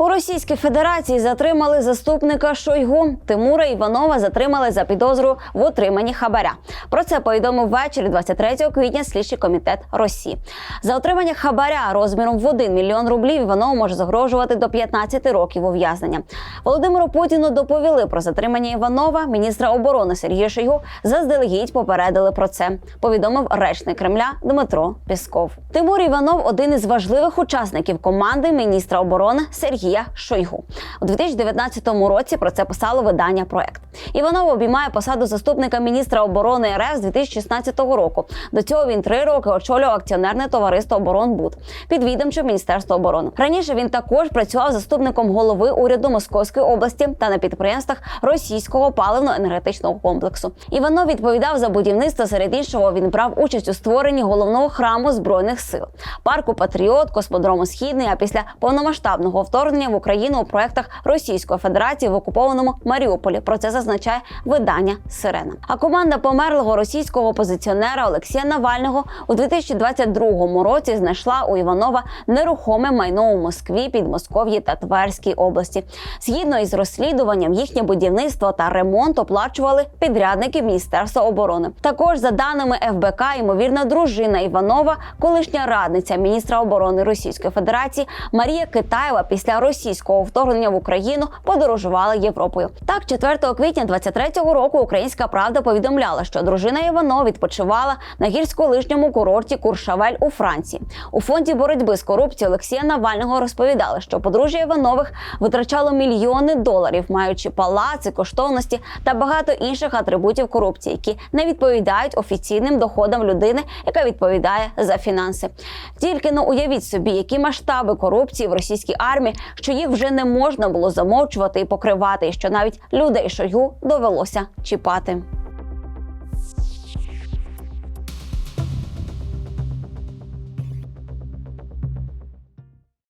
У Російській Федерації затримали заступника Шойгу Тимура Іванова. Затримали за підозру в отриманні хабаря. Про це повідомив ввечері 23 квітня слідчий комітет Росії. За отримання хабаря розміром в 1 мільйон рублів Іванову може загрожувати до 15 років ув'язнення. Володимиру Путіну доповіли про затримання Іванова. Міністра оборони Сергія Шойгу заздалегідь попередили про це. Повідомив речник Кремля Дмитро Пісков. Тимур Іванов один із важливих учасників команди міністра оборони Сергія Шойгу. У 2019 році про це писало видання проект. Іванов обіймає посаду заступника міністра оборони РФ з 2016 року. До цього він три роки очолював акціонерне товариство Оборонбуд підвідомче Міністерство оборони. Раніше він також працював заступником голови уряду Московської області та на підприємствах російського паливно-енергетичного комплексу. Іванов відповідав за будівництво. Серед іншого він брав участь у створенні головного храму збройних сил, парку Патріот, космодрому Східний. А після повномасштабного вторгнення в Україну у проектах Російської Федерації в окупованому Маріуполі. Про це зазначає видання Сирена. А команда померлого російського опозиціонера Олексія Навального у 2022 році знайшла у Іванова нерухоме майно у Москві, Підмосков'ї та Тверській області. Згідно із розслідуванням, їхнє будівництво та ремонт оплачували підрядники Міністерства оборони. Також за даними ФБК, ймовірна дружина Іванова, колишня радниця міністра оборони Російської Федерації Марія Китаєва після російського вторгнення в Україну подорожувала Європою. Так, 4 квітня 23-го року Українська Правда повідомляла, що дружина Іванова відпочивала на гірськолижньому курорті Куршавель у Франції. У фонді боротьби з корупцією Олексія Навального розповідали, що подружжя Іванових витрачало мільйони доларів, маючи палаци, коштовності та багато інших атрибутів корупції, які не відповідають офіційним доходам людини, яка відповідає за фінанси. Тільки ну уявіть собі, які масштаби корупції в російській армії, що їх вже не можна було замовчувати і покривати, і що навіть людей шою довелося чіпати.